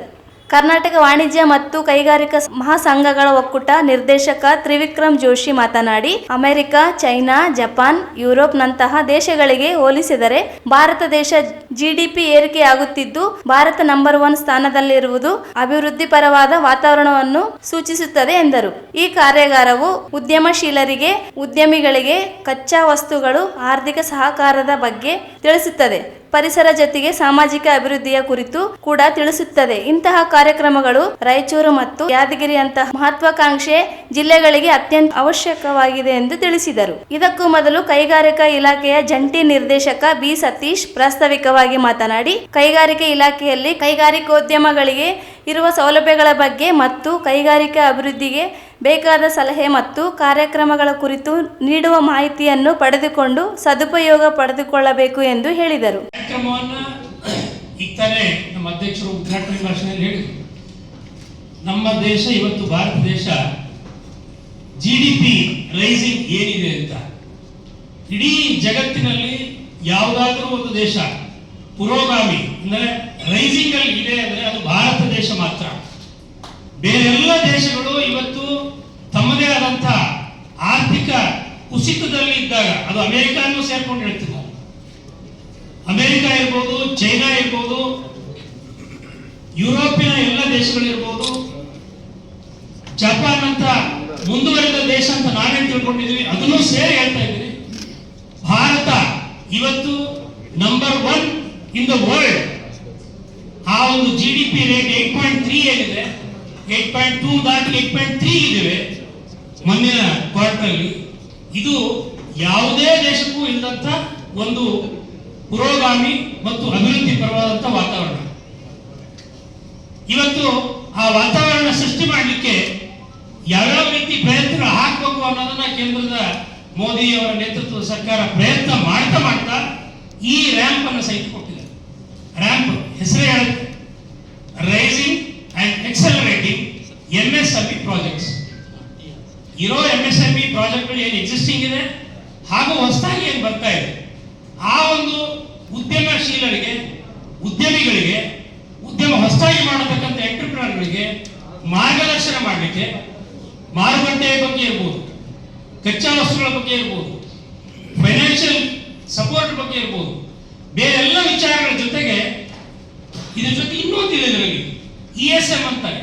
ಕರ್ನಾಟಕ ವಾಣಿಜ್ಯ ಮತ್ತು ಕೈಗಾರಿಕಾ ಮಹಾಸಂಘಗಳ ಒಕ್ಕೂಟ ನಿರ್ದೇಶಕ ತ್ರಿವಿಕ್ರಮ್ ಜೋಶಿ ಮಾತನಾಡಿ, ಅಮೆರಿಕ, ಚೈನಾ, ಜಪಾನ್, ಯುರೋಪ್ನಂತಹ ದೇಶಗಳಿಗೆ ಹೋಲಿಸಿದರೆ ಭಾರತ ದೇಶ ಜಿಡಿಪಿ ಏರಿಕೆಯಾಗುತ್ತಿದ್ದು, ಭಾರತ ನಂಬರ್ ಒನ್ ಸ್ಥಾನದಲ್ಲಿರುವುದು ಅಭಿವೃದ್ಧಿ ಪರವಾದ ವಾತಾವರಣವನ್ನು ಸೂಚಿಸುತ್ತದೆ ಎಂದರು. ಈ ಕಾರ್ಯಾಗಾರವು ಉದ್ಯಮಶೀಲರಿಗೆ, ಉದ್ಯಮಿಗಳಿಗೆ ಕಚ್ಚಾ ವಸ್ತುಗಳು, ಆರ್ಥಿಕ ಸಹಕಾರದ ಬಗ್ಗೆ ತಿಳಿಸುತ್ತದೆ. ಪರಿಸರ ಜೊತೆಗೆ ಸಾಮಾಜಿಕ ಅಭಿವೃದ್ಧಿಯ ಕುರಿತು ಕೂಡ ತಿಳಿಸುತ್ತದೆ. ಇಂತಹ ಕಾರ್ಯಕ್ರಮಗಳು ರಾಯಚೂರು ಮತ್ತು ಯಾದಗಿರಿಯಂತಹ ಮಹತ್ವಾಕಾಂಕ್ಷೆ ಜಿಲ್ಲೆಗಳಿಗೆ ಅತ್ಯಂತ ಅವಶ್ಯಕವಾಗಿದೆ ಎಂದು ತಿಳಿಸಿದರು. ಇದಕ್ಕೂ ಮೊದಲು ಕೈಗಾರಿಕಾ ಇಲಾಖೆಯ ಜಂಟಿ ನಿರ್ದೇಶಕ ಬಿ. ಸತೀಶ್ ಪ್ರಾಸ್ತಾವಿಕವಾಗಿ ಮಾತನಾಡಿ, ಕೈಗಾರಿಕೆ ಇಲಾಖೆಯಲ್ಲಿ ಕೈಗಾರಿಕೋದ್ಯಮಗಳಿಗೆ ಇರುವ ಸೌಲಭ್ಯಗಳ ಬಗ್ಗೆ ಮತ್ತು ಕೈಗಾರಿಕಾ ಅಭಿವೃದ್ಧಿಗೆ ಬೇಕಾದ ಸಲಹೆ ಮತ್ತು ಕಾರ್ಯಕ್ರಮಗಳ ಕುರಿತು ನೀಡುವ ಮಾಹಿತಿಯನ್ನು ಪಡೆದುಕೊಂಡು ಸದುಪಯೋಗ ಪಡೆದುಕೊಳ್ಳಬೇಕು ಎಂದು ಹೇಳಿದರು. ನಮ್ಮ ದೇಶ ಇವತ್ತು ಭಾರತ ದೇಶ ಜಿ ಡಿ ಪಿ ರೈಸಿಂಗ್ ಏನಿದೆ ಅಂತ. ಇಡೀ ಜಗತ್ತಿನಲ್ಲಿ ಯಾವುದಾದ್ರೂ ಒಂದು ದೇಶ ಪುರೋಗಾಮಿ ಅಂದರೆ ರೈಸಿಂಗ್ ಅಲ್ಲಿ ಇದೆ ಅಂದರೆ ಅದು ಭಾರತ ದೇಶ ಮಾತ್ರ. ಬೇರೆಲ್ಲ ದೇಶಗಳು ಇವತ್ತು ತಮ್ಮದೇ ಆದಂಥ ಆರ್ಥಿಕ ಕುಸಿತದಲ್ಲಿ ಇದ್ದಾಗ ಅದು ಅಮೇರಿಕಾನೂ ಸೇರ್ಕೊಂಡು ಹೇಳ್ತಿದ್ದ. ಅಮೆರಿಕ ಇರ್ಬೋದು, ಚೈನಾ ಇರ್ಬೋದು, ಯುರೋಪಿನ ಎಲ್ಲ ದೇಶಗಳಿರ್ಬೋದು ಜಪಾನ್ ಅಂತ ಮುಂದುವರೆದ ದೇಶ ಅಂತ ನಾವೇನು ತಿಳ್ಕೊಂಡಿದ್ವಿ, ಅದನ್ನು ಸೇರಿ ಹೇಳ್ತಾ ಇದ್ದೀವಿ. ಭಾರತ ಇವತ್ತು number one in the world ಆ ಒಂದು G D P rate eight point three ಏನಿದೆ ಏಟ್ ಪಾಯಿಂಟ್ ಟೂ ದಾಟಿ ಏಟ್ ಪಾಯಿಂಟ್ ತ್ರೀ ಇದ್ದೇವೆ. ಮೊನ್ನಿನ ಕೋರ್ಟ್ ಅಲ್ಲಿ ಇದು ಯಾವುದೇ ದೇಶಕ್ಕೂ ಇಲ್ಲದಂತ ಒಂದು ಪುರೋಗಾಮಿ ಮತ್ತು ಅಭಿವೃದ್ಧಿ ಪರವಾದಂತ ವಾತಾವರಣ. ಇವತ್ತು ಆ ವಾತಾವರಣ ಸೃಷ್ಟಿ ಮಾಡಲಿಕ್ಕೆ ಯಾವ್ಯಾವ ರೀತಿ ಪ್ರಯತ್ನ ಹಾಕಬೇಕು ಅನ್ನೋದನ್ನ ಕೇಂದ್ರದ ಮೋದಿ ಅವರ ನೇತೃತ್ವದ ಸರ್ಕಾರ ಪ್ರಯತ್ನ ಮಾಡ್ತಾ ಮಾಡ್ತಾ ಈ ರ್ಯಾಂಪ್ ಅನ್ನು ಸಹಿತ ಕೊಟ್ಟಿದೆ. ರ್ಯಾಂಪ್ ಹೆಸರೇ ಹೇಳುತ್ತೆ. Rising and accelerating M S projects ಇರೋ ಎಂ ಎಸ್ ಎಂ ಇ ಪ್ರಾಜೆಕ್ಟ್ಗಳು ಏನು ಎಕ್ಸಿಸ್ಟಿಂಗ್ ಇದೆ? ಹಾಗೂ ಹೊಸದಾಗಿ ಏನು ಬರ್ತಾ ಇದೆ? ಆ ಒಂದು ಉದ್ಯಮಶೀಲರಿಗೆ, ಉದ್ಯಮಿಗಳಿಗೆ, ಉದ್ಯಮ ಹೊಸದಾಗಿ ಮಾಡತಕ್ಕಂಥ ಎಂಟರ್ಪ್ರಿನರ್ಗಳಿಗೆ ಮಾರ್ಗದರ್ಶನ ಮಾಡಲಿಕ್ಕೆ ಮಾರುಕಟ್ಟೆಯ ಬಗ್ಗೆ ಇರ್ಬೋದು, ಕಚ್ಚಾ ವಸ್ತುಗಳ ಬಗ್ಗೆ ಇರ್ಬೋದು ಫೈನಾನ್ಷಿಯಲ್ ಸಪೋರ್ಟ್ ಬಗ್ಗೆ ಇರ್ಬೋದು ಬೇರೆಲ್ಲ ವಿಚಾರಗಳ ಜೊತೆಗೆ ಇದ್ರ ಜೊತೆ ಇನ್ನೊಂದಿದೆ ಇದರಲ್ಲಿ ಇ ಎಸ್ ಎಂ ಅಂತಾರೆ.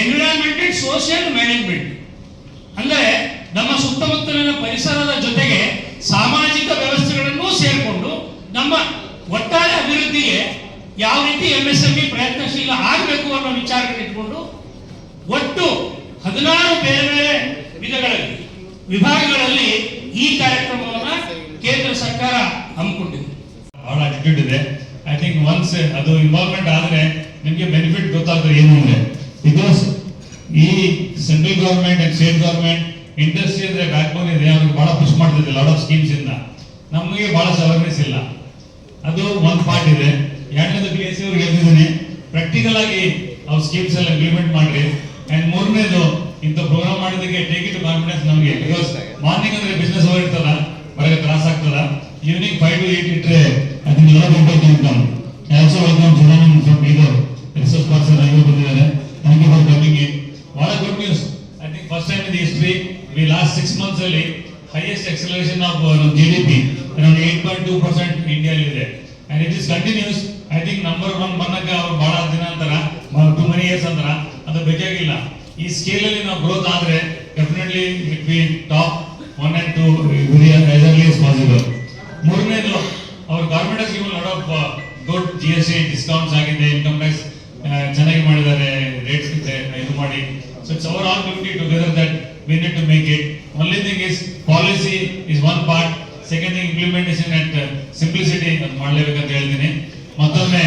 ಎನ್ವಿರಾನ್ಮೆಂಟ್ ಸೋಷಿಯಲ್ ಮ್ಯಾನೇಜ್ಮೆಂಟ್ ಅಂದ್ರೆ ನಮ್ಮ ಸುತ್ತಮುತ್ತಲಿನ ಪರಿಸರದ ಜೊತೆಗೆ ಸಾಮಾಜಿಕ ವ್ಯವಸ್ಥೆಗಳನ್ನು ಸೇರಿಕೊಂಡು ನಮ್ಮ ಒಟ್ಟಾರೆ ಅಭಿವೃದ್ಧಿಗೆ ಯಾವ ರೀತಿ ಎಂ ಎಸ್ ಎಂ ಇ ಪ್ರಯತ್ನಶೀಲ ಆಗಬೇಕು ಅನ್ನೋ ವಿಚಾರಗಳು ಇಟ್ಕೊಂಡು ಒಟ್ಟು ಹದಿನಾರು ಬೇರೆ ಬೇರೆ ವಿಧಗಳಲ್ಲಿ, ವಿಭಾಗಗಳಲ್ಲಿ ಈ ಕಾರ್ಯಕ್ರಮವನ್ನು ಕೇಂದ್ರ ಸರ್ಕಾರ ಹಮ್ಮಿಕೊಂಡಿದೆ. ಬಹಳ ಅಟಿಟ್ಯೂಡ್ ಇದೆ. ಐ ಥಿಂಕ್ ಒನ್ಸ್ ಅದು ಇನ್ವಾಲ್ವ್ಮೆಂಟ್ ಆದರೆ ನಿಮಗೆ ಬೆನಿಫಿಟ್ ಗೊತ್ತಾಗ್ತದೆ ಏನು ಇದೆ ಬಿಕಾಸ್ ಈ central government and state government industry ಅಂದ್ರೆ ಬ್ಯಾಕ್ ಬೋನ್ ಇದೆ. ಅವ್ರಿಗೆ ಬಹಳ ಪುಷ್ ಮಾಡ್ತಿದ್ದೆ ಲಾಟ್ ಆಫ್ ಸ್ಕೀಮ್ಸ್ ಇಂದ. ನಮಗೆ ಬಹಳ ಅವೇರ್ನೆಸ್ ಇಲ್ಲ. ಅದು ಒಂದು ಪಾರ್ಟ್ ಇದೆ. ಎರಡನೇದು ಬಿ ಎಸ್ ಸಿ ಅವ್ರಿಗೆ ಹೇಳ್ತಿದ್ದೀನಿ ಪ್ರಾಕ್ಟಿಕಲ್ ಆಗಿ ಅವ್ರ ಸ್ಕೀಮ್ಸ್ ಎಲ್ಲ ಇಂಪ್ಲಿಮೆಂಟ್ ಮಾಡ್ರಿ. ಅಂಡ್ ಮೂರನೇದು, ಇಂಥ ಪ್ರೋಗ್ರಾಮ್ ಮಾಡಿದಕ್ಕೆ ಟೇಕ್ ಇಟ್ ಕಾನ್ಫಿಡೆನ್ಸ್ ನಮಗೆ. ಬಿಕಾಸ್ ಮಾರ್ನಿಂಗ್ ಅಂದ್ರೆ ಬಿಸ್ನೆಸ್ ಹೋಗಿರ್ತಲ್ಲ ಹೊರಗೆ ತ್ರಾಸ ಆಗ್ತದ ಈವ್ನಿಂಗ್ ಫೈವ್ ಟು ಏಟ್ ಇಟ್ರೆ ಅದನ್ನ ಎಲ್ಲ ಅಂತ ಆಲ್ಸೋ ವೆಲ್ಕಮ್ ಜುನಾನನ್ ಫ್ರಮ್ ಬೀದರ್ ಬಂದಿದ್ದಾರೆ. Thank you for coming in ಬಹಳ good news I think first history we last six months ಅಲ್ಲಿ highest acceleration of G D P around eight point two percent ಇಂಡಿಯಾಲಿ ಇದೆ and it is continues I think number one ಬನ್ನಕ್ಕೆ ಅವ್ರು ಬಹಳ ದಿನ ಅಂತಾರ to money years ಅಂತಾರ, ಅದು ಬೇಕಾಗಿಲ್ಲ. ಈ ಸ್ಕೇಲ್ ಅಲ್ಲಿ ನಾವು ಗ್ರೋತ್ ಆದ್ರೆ definitely it be top one and two as early possible ಮೂರನೇದು, ಅವ್ರ government scheme given lot of good G S T discounts ಆಗಿದೆ ಇನ್ಕಮ್ ಟ್ಯಾಕ್ಸ್ ಚೆನ್ನಾಗಿ ಮಾಡಿದ್ದಾರೆ ರೇಟ್ಸ್ ಇದು ಮಾಡಿ. So it's our all duty together that we need to make it. Only thing is, policy is one part. Second thing, implementation and uh, simplicity ಅಂತ ಮಾಡ್ಲೇಬೇಕು ಹೇಳ್ತೀನಿ. ಮತ್ತೊಮ್ಮೆ,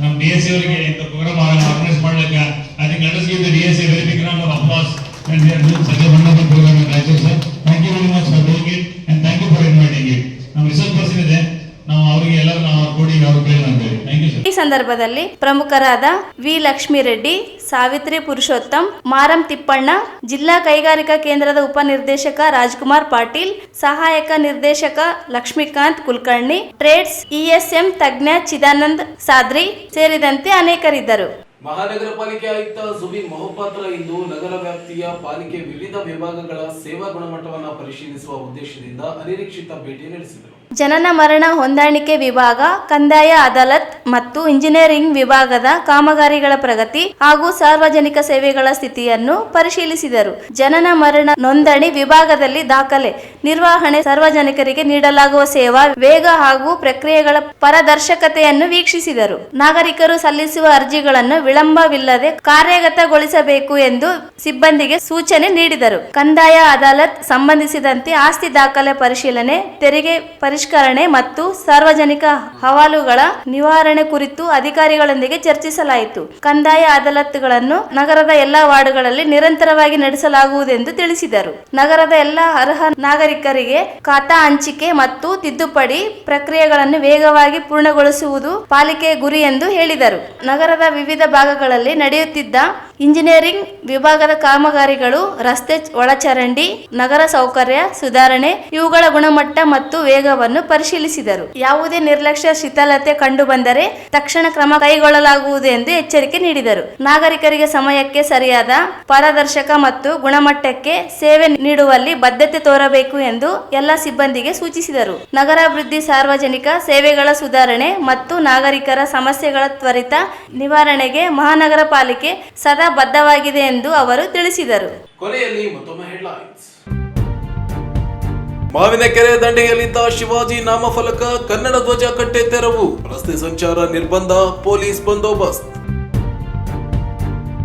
ನಮ್ಮ ಡಿ ಎಸ್ ಸಿ ಅವರಿಗೆ ಇಂಥ ಪ್ರೋಗ್ರಾಮ್ ಆರ್ಗನೈಸ್ ಮಾಡ್ಲಿಕ್ಕೆ. I think let give the D S C very big round of applause and such programme sir thank you very much for doing it ಸಂದರ್ಭದಲ್ಲಿ ಪ್ರಮುಖರಾದ ವಿ ಲಕ್ಷ್ಮೀ ರೆಡ್ಡಿ ಸಾವಿತ್ರಿ ಪುರುಷೋತ್ತಮ್ ಮಾರಂ ತಿಪ್ಪಣ್ಣ ಜಿಲ್ಲಾ ಕೈಗಾರಿಕಾ ಕೇಂದ್ರದ ಉಪನಿರ್ದೇಶಕ ರಾಜ್ಕುಮಾರ್ ಪಾಟೀಲ್ ಸಹಾಯಕ ನಿರ್ದೇಶಕ ಲಕ್ಷ್ಮೀಕಾಂತ್ ಕುಲಕರ್ಣಿ ಟ್ರೇಡ್ಸ್ ಇಎಸ್ಎಂ ತಜ್ಞ ಚಿದಾನಂದ್ ಸಾದ್ರಿ ಸೇರಿದಂತೆ ಅನೇಕರಿದ್ದರು. ಮಹಾನಗರ ಪಾಲಿಕೆ ಆಯುಕ್ತ ಸುಬಿ ಮೊಹಪಾತ್ರ ಇಂದು ನಗರ ವ್ಯಾಪ್ತಿಯ ಪಾಲಿಕೆ ವಿವಿಧ ವಿಭಾಗಗಳ ಸೇವಾ ಗುಣಮಟ್ಟವನ್ನು ಪರಿಶೀಲಿಸುವ ಉದ್ದೇಶದಿಂದ ಅನಿರೀಕ್ಷಿತ ಭೇಟಿ ನಡೆಸಿದರು. ಜನನ ಮರಣ ಹೊಂದಾಣಿಕೆ ವಿಭಾಗ ಕಂದಾಯ ಅದಾಲತ್ ಮತ್ತು ಇಂಜಿನಿಯರಿಂಗ್ ವಿಭಾಗದ ಕಾಮಗಾರಿಗಳ ಪ್ರಗತಿ ಹಾಗೂ ಸಾರ್ವಜನಿಕ ಸೇವೆಗಳ ಸ್ಥಿತಿಯನ್ನು ಪರಿಶೀಲಿಸಿದರು. ಜನನ ಮರಣ ನೋಂದಣಿ ವಿಭಾಗದಲ್ಲಿ ದಾಖಲೆ ನಿರ್ವಹಣೆ ಸಾರ್ವಜನಿಕರಿಗೆ ನೀಡಲಾಗುವ ಸೇವಾ, ವೇಗ ಹಾಗೂ ಪ್ರಕ್ರಿಯೆಗಳ ಪಾರದರ್ಶಕತೆಯನ್ನು ವೀಕ್ಷಿಸಿದರು. ನಾಗರಿಕರು ಸಲ್ಲಿಸುವ ಅರ್ಜಿಗಳನ್ನು ವಿಳಂಬವಿಲ್ಲದೆ ಕಾರ್ಯಗತಗೊಳಿಸಬೇಕು ಎಂದು ಸಿಬ್ಬಂದಿಗೆ ಸೂಚನೆ ನೀಡಿದರು. ಕಂದಾಯ ಅದಾಲತ್ ಸಂಬಂಧಿಸಿದಂತೆ ಆಸ್ತಿ ದಾಖಲೆ ಪರಿಶೀಲನೆ, ತೆರಿಗೆ ಪರಿಷ್ಕರಣೆ ಮತ್ತು ಸಾರ್ವಜನಿಕ ಹವಾಲುಗಳ ನಿವಾರಣೆ ಕುರಿತು ಅಧಿಕಾರಿಗಳೊಂದಿಗೆ ಚರ್ಚಿಸಲಾಯಿತು. ಕಂದಾಯ ಅದಾಲತ್ಗಳನ್ನು ನಗರದ ಎಲ್ಲಾ ವಾರ್ಡ್ಗಳಲ್ಲಿ ನಿರಂತರವಾಗಿ ನಡೆಸಲಾಗುವುದೆಂದು ತಿಳಿಸಿದರು. ನಗರದ ಎಲ್ಲಾ ಅರ್ಹ ನಾಗರಿಕರಿಗೆ ಖಾತಾ ಹಂಚಿಕೆ ಮತ್ತು ತಿದ್ದುಪಡಿ ಪ್ರಕ್ರಿಯೆಗಳನ್ನು ವೇಗವಾಗಿ ಪೂರ್ಣಗೊಳಿಸುವುದು ಪಾಲಿಕೆಯ ಗುರಿ ಎಂದು ಹೇಳಿದರು. ನಗರದ ವಿವಿಧ ಭಾಗಗಳಲ್ಲಿ ನಡೆಯುತ್ತಿದ್ದ ಇಂಜಿನಿಯರಿಂಗ್ ವಿಭಾಗದ ಕಾಮಗಾರಿಗಳು, ರಸ್ತೆ ಒಳಚರಂಡಿ, ನಗರ ಸೌಕರ್ಯ, ಸುಧಾರಣೆ, ಇವುಗಳ ಗುಣಮಟ್ಟ ಮತ್ತು ವೇಗವನ್ನು ಪರಿಶೀಲಿಸಿದರು. ಯಾವುದೇ ನಿರ್ಲಕ್ಷ್ಯ, ಶಿಥಿಲತೆ ಕಂಡುಬಂದರೆ ತಕ್ಷಣ ಕ್ರಮ ಕೈಗೊಳ್ಳಲಾಗುವುದು ಎಂದು ಎಚ್ಚರಿಕೆ ನೀಡಿದರು. ನಾಗರಿಕರಿಗೆ ಸಮಯಕ್ಕೆ ಸರಿಯಾದ ಪಾರದರ್ಶಕ ಮತ್ತು ಗುಣಮಟ್ಟಕ್ಕೆ ಸೇವೆ ನೀಡುವಲ್ಲಿ ಬದ್ಧತೆ ತೋರಬೇಕು ಎಂದು ಎಲ್ಲ ಸಿಬ್ಬಂದಿಗೆ ಸೂಚಿಸಿದರು. ನಗರಾಭಿವೃದ್ಧಿ, ಸಾರ್ವಜನಿಕ ಸೇವೆಗಳ ಸುಧಾರಣೆ ಮತ್ತು ನಾಗರಿಕರ ಸಮಸ್ಯೆಗಳ ತ್ವರಿತ ನಿವಾರಣೆಗೆ ಮಹಾನಗರ ಪಾಲಿಕೆ ಸದಾ ಬದ್ಧವಾಗಿದೆ ಎಂದು ಅವರು ತಿಳಿಸಿದರು. ಕೊನೆಯಲ್ಲಿ ಮತ್ತೊಮ್ಮೆ ಹೆಡ್ಲೈನ್ಸ್ ಮಾವಿನಕೆರೆ ದಂಡೆಯಲ್ಲಿದ್ದ ಶಿವಾಜಿ ನಾಮಫಲಕ ಕನ್ನಡ ಧ್ವಜ ಕಟ್ಟೆ ತೆರವು. ರಸ್ತೆ ಸಂಚಾರ ನಿರ್ಬಂಧ, ಪೊಲೀಸ್ ಬಂದೋಬಸ್ತ್.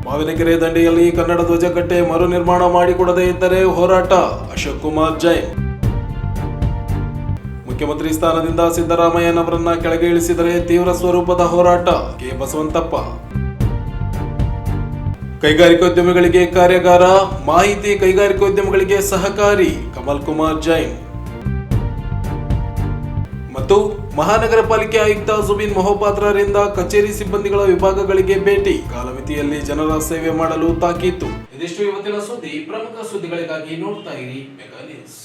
ಮಾವಿನಕೆರೆ ದಂಡೆಯಲ್ಲಿ ಕನ್ನಡ ಧ್ವಜ ಕಟ್ಟೆ ಮರು ನಿರ್ಮಾಣ ಮಾಡಿಕೊಡದೇ ಇದ್ದರೆ ಹೋರಾಟ. ಅಶೋಕ್ ಕುಮಾರ್ ಜೈನ್ ಮುಖ್ಯಮಂತ್ರಿ ಸ್ಥಾನದಿಂದ ಸಿದ್ದರಾಮಯ್ಯನವರನ್ನ ಕೆಳಗೆ ಇಳಿಸಿದರೆ ತೀವ್ರ ಸ್ವರೂಪದ ಹೋರಾಟ. ಕೆ ಬಸವಂತಪ್ಪ. ಕೈಗಾರಿಕೋದ್ಯಮಿಗಳಿಗೆ ಕಾರ್ಯಾಗಾರ, ಮಾಹಿತಿ ಕೈಗಾರಿಕೋದ್ಯಮಿಗಳಿಗೆ ಸಹಕಾರಿ, ಕಮಲ್ ಕುಮಾರ್ ಜೈನ್. ಮತ್ತು ಮಹಾನಗರ ಪಾಲಿಕೆ ಆಯುಕ್ತ ಜುಬಿನ್ ಮಹೋಪಾತ್ರರಿಂದ ಕಚೇರಿ ಸಿಬ್ಬಂದಿಗಳ ವಿಭಾಗಗಳಿಗೆ ಭೇಟಿ. ಕಾಲಮಿತಿಯಲ್ಲಿ ಜನರ ಸೇವೆ ಮಾಡಲು ತಾಕೀತು. ಇದಿಷ್ಟು ಇವತ್ತಿನ ಸುದ್ದಿ. ಪ್ರಮುಖ ಸುದ್ದಿಗಳಿಗಾಗಿ ನೋಡ್ತಾ ಇರಿ ನ್ಯೂಸ್.